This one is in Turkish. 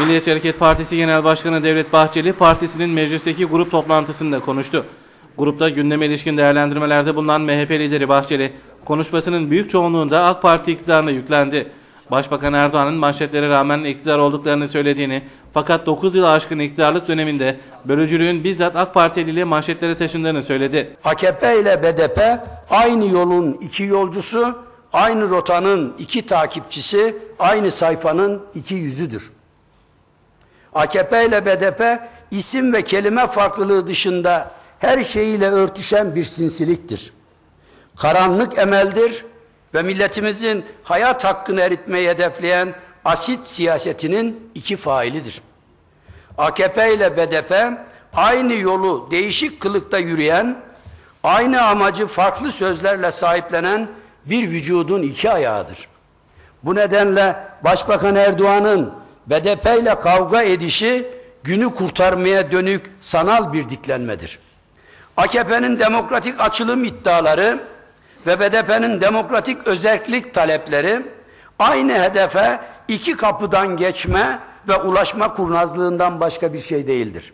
Milliyetçi Hareket Partisi Genel Başkanı Devlet Bahçeli, partisinin meclisteki grup toplantısında konuştu. Grupta gündeme ilişkin değerlendirmelerde bulunan MHP lideri Bahçeli, konuşmasının büyük çoğunluğunda AK Parti iktidarına yüklendi. Başbakan Erdoğan'ın manşetlere rağmen iktidar olduklarını söylediğini, fakat 9 yıl aşkın iktidarlık döneminde bölücülüğün bizzat AK Partili ile manşetlere taşındığını söyledi. AKP ile BDP aynı yolun iki yolcusu, aynı rotanın iki takipçisi, aynı sayfanın iki yüzüdür. AKP ile BDP isim ve kelime farklılığı dışında her şeyiyle örtüşen bir sinsiliktir. Karanlık emeldir ve milletimizin hayat hakkını eritmeyi hedefleyen asit siyasetinin iki failidir. AKP ile BDP aynı yolu değişik kılıkta yürüyen, aynı amacı farklı sözlerle sahiplenen bir vücudun iki ayağıdır. Bu nedenle Başbakan Erdoğan'ın BDP ile kavga edişi günü kurtarmaya dönük sanal bir diklenmedir. AKP'nin demokratik açılım iddiaları ve BDP'nin demokratik özellik talepleri aynı hedefe iki kapıdan geçme ve ulaşma kurnazlığından başka bir şey değildir.